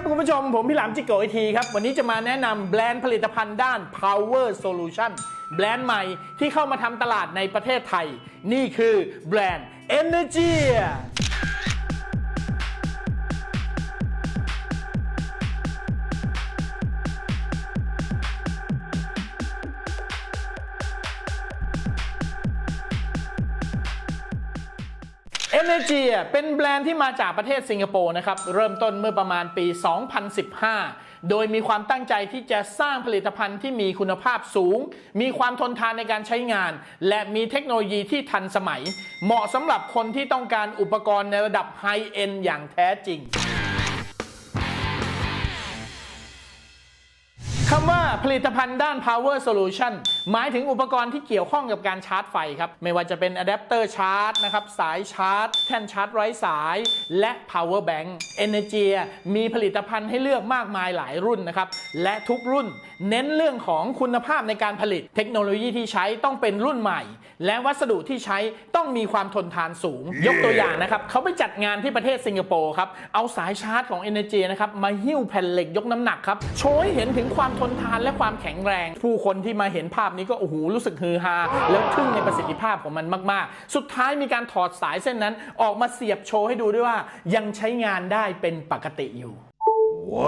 ครับคุณผู้ชม ผมพี่หลามจิโกไอทีครับ วันนี้จะมาแนะนำแบรนด์ผลิตภัณฑ์ด้าน Power Solution แบรนด์ใหม่ที่เข้ามาทำตลาดในประเทศไทย นี่คือแบรนด์ Energy Energy เป็นแบรนด์ที่มาจากประเทศสิงคโปร์นะครับ เริ่มต้นเมื่อประมาณปี 2015 โดยมีความตั้งใจที่จะสร้างผลิตภัณฑ์ที่มีคุณภาพสูง มีความทนทานในการใช้งาน และมีเทคโนโลยีที่ทันสมัย เหมาะสำหรับคนที่ต้องการอุปกรณ์ในระดับไฮเอ็นอย่างแท้จริงคำว่าผลิตภัณฑ์ด้าน power solution หมายถึงอุปกรณ์ที่เกี่ยวข้องกับการชาร์จไฟครับ ไม่ว่าจะเป็นอะแดปเตอร์ชาร์จนะครับ สายชาร์จ แท่นชาร์จไร้สาย และ power bank Energy มีผลิตภัณฑ์ให้เลือกมากมายหลายรุ่นนะครับ และทุกรุ่น เน้นเรื่องของคุณภาพในการผลิต เทคโนโลยีที่ใช้ต้องเป็นรุ่นใหม่ และวัสดุที่ใช้ต้องมีความทนทานสูง ยกตัวอย่างนะครับเขาไปจัดงานที่ประเทศสิงคโปร์ครับเอาสายชาร์จของ Energy นะครับมาหิ้วแผ่นเหล็กยกน้ำหนักครับโชว์ให้เห็นถึงความทนทานและความแข็งแรง ผู้คนที่มาเห็นภาพนี้ก็โอ้โหรู้สึกฮือฮาแล้วทึ่งในประสิทธิภาพของมันมาก ๆ สุดท้ายมีการถอดสายเส้นนั้น ออกมาเสียบโชว์ให้ดูด้วยว่ายังใช้งานได้เป็นปกติอยู่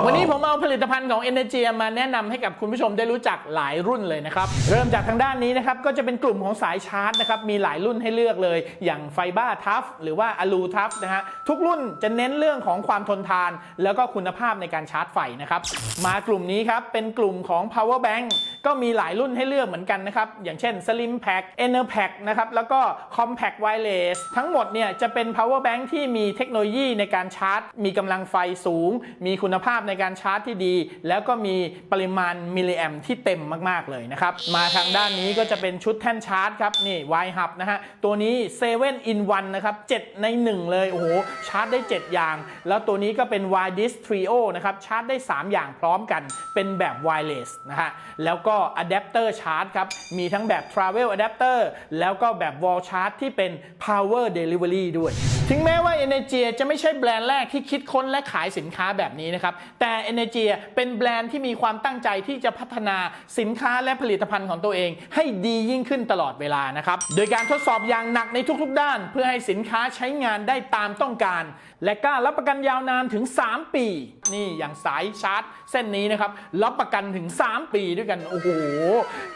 วันนี้ผมเอาผลิตภัณฑ์ของ Energy มาแนะนำให้กับคุณผู้ชมได้รู้จักหลายรุ่นเลยนะครับ เริ่มจากทางด้านนี้นะครับ ก็จะเป็นกลุ่มของสายชาร์จนะครับ มีหลายรุ่นให้เลือกเลย อย่างไฟบ้าทัฟหรือว่าอะลูทัฟนะฮะ ทุกรุ่นจะเน้นเรื่องของความทนทาน แล้วก็คุณภาพในการชาร์จไฟนะครับ มากลุ่มนี้ครับ เป็นกลุ่มของ power bank ก็มีหลายรุ่นให้เลือกเหมือนกันนะครับ อย่างเช่น Slim Pack Inner Pack นะครับ แล้วก็ Compact Wireless ทั้งหมดเนี่ยจะเป็น power bank ที่มีเทคโนโลยีในการชาร์จ มีกำลังไฟสูง มีคุณภาพาพในการชาร์จที่ดี แล้วก็มีปริมาณมิลลิแอมที่เต็มมากๆเลยนะครับมาทางด้านนี้ก็จะเป็นชุดแท่นชาร์จครับนี่ Y Hub นะฮะตัวนี้7 in 1นะครับ7ใน 1 เลยโอ้โหชาร์จได้ 7 อย่าง แล้วตัวนี้ก็เป็น Y Disk Trio นะครับชาร์จได้ 3 อย่างพร้อมกันเป็นแบบ wireless นะฮะแล้วก็ adapter charge ครับมีทั้งแบบ travel adapter แล้วก็แบบ wall charge ที่เป็น power delivery ด้วย ถึงแม้ว่า Energy จะไม่ใช่แบรนด์แรกที่คิดค้นและขายสินค้าแบบนี้นะครับแต่ Energy เป็นแบรนด์ที่มีความตั้งใจที่จะพัฒนาสินค้าและผลิตภัณฑ์ของตัวเอง ให้ดียิ่งขึ้นตลอดเวลานะครับ โดยการทดสอบอย่างหนักในทุกๆด้าน เพื่อให้สินค้าใช้งานได้ตามต้องการ และกล้ารับประกันยาวนานถึง 3 ปี นี่อย่างสายชาร์จ เส้นนี้นะครับรับประกันถึง 3 ปีด้วยกันโอ้โห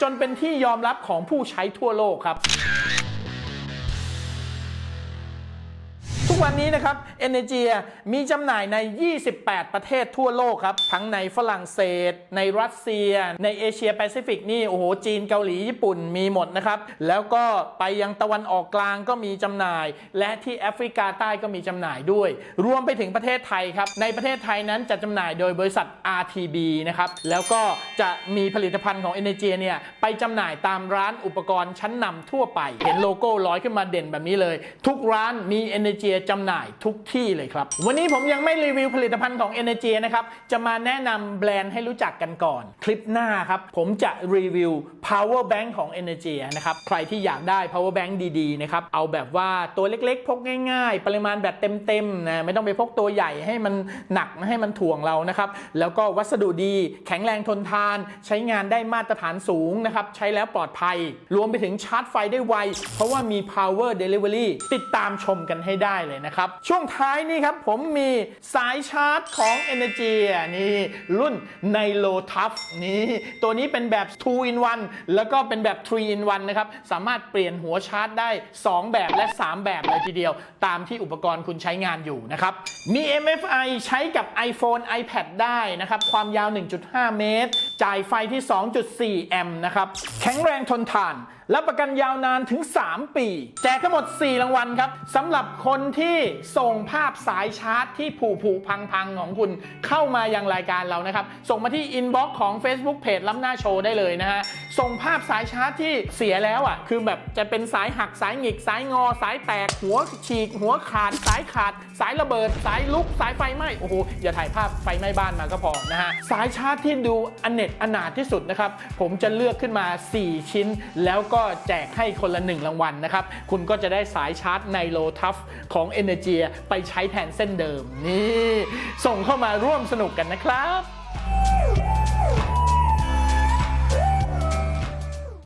จนเป็นที่ยอมรับของผู้ใช้ทั่วโลกครับ กวันนี้นะครับ Energy มีจำหน่ายใน 28 ประเทศทั่วโลกครับ ทั้งในฝรั่งเศส ในรัสเซีย ในเอเชียแปซิฟิกนี่ โอ้โห จีนเกาหลีญี่ปุ่นมีหมดนะครับ แล้วก็ไปยังตะวันออกกลางก็มีจำหน่าย และที่แอฟริกาใต้ก็มีจำหน่ายด้วย รวมไปถึงประเทศไทยครับ ในประเทศไทยนั้นจะจำหน่ายโดยบริษัท RTB นะครับ แล้วก็จะมีผลิตภัณฑ์ของ Energy เนี่ยไปจำหน่ายตามร้านอุปกรณ์ชั้นนำทั่วไป เห็นโลโก้ลอยขึ้นมาเด่นแบบนี้เลย ทุกร้านมี Energy จำหน่ายทุกที่เลยครับ วันนี้ผมยังไม่รีวิวผลิตภัณฑ์ของ Energy นะครับ จะมาแนะนำแบรนด์ให้รู้จักกันก่อน คลิปหน้าครับ ผมจะรีวิว power bank ของ Energy นะครับ ใครที่อยากได้ power bank ดีๆ นะครับ เอาแบบว่าตัวเล็กๆ พกง่ายๆ ปริมาณแบบเต็มๆ นะ ไม่ต้องไปพกตัวใหญ่ให้มันหนักให้มันถ่วงเรานะครับ แล้วก็วัสดุดี แข็งแรงทนทาน ใช้งานได้มาตรฐานสูงนะครับ ใช้แล้วปลอดภัย รวมไปถึงชาร์จไฟได้ไว เพราะว่ามี power delivery ติดตามชมกันให้ได้เลยนะครับ ช่วงท้ายนี่ครับผมมีสายชาร์จของ Energy นี่ รุ่น Nilo Tough นี่ตัวนี้เป็นแบบ 2 in 1 แล้วก็เป็นแบบ 3 in 1 นะครับ สามารถเปลี่ยนหัวชาร์จได้ 2 แบบและ 3 แบบเลยทีเดียว ตามที่อุปกรณ์คุณใช้งานอยู่นะครับ มี MFI ใช้กับ iPhone iPad ได้นะครับ ความยาว 1.5 เมตร จ่ายไฟที่ 2.4 แอมป์นะครับ แข็งแรงทนทานและประกันยาวนานถึง 3 ปี แจกทั้งหมด 4 รางวัลครับสำหรับคนที่ส่งภาพสายชาร์จที่ผุผุพังพังของคุณเข้ามายังรายการเรานะครับ ส่งมาที่อินบ็อกซ์ของ Facebook Page ล้ำหน้าโชว์ได้เลยนะฮะ ส่งภาพสายชาร์จที่เสียแล้วอะ คือแบบจะเป็นสายหักสายหงิก สายงอ สายแตก หัวฉีก หัวขาด สายขาด สายระเบิด สายลุก สายไฟไหม้ โอ้โห อย่าถ่ายภาพไฟไหม้บ้านมาก็พอนะฮะ สายชาร์จที่ดูอเนตอนาถที่สุดนะครับ ผมจะเลือกขึ้นมา 4 ชิ้นแล้วก็ก็แจกให้คนละ 1 รางวัลนะครับ คุณก็จะได้สายชาร์จไนโลทัฟของ Energy ไปใช้แทนเส้นเดิม นี่ ส่งเข้ามาร่วมสนุกกันนะครับ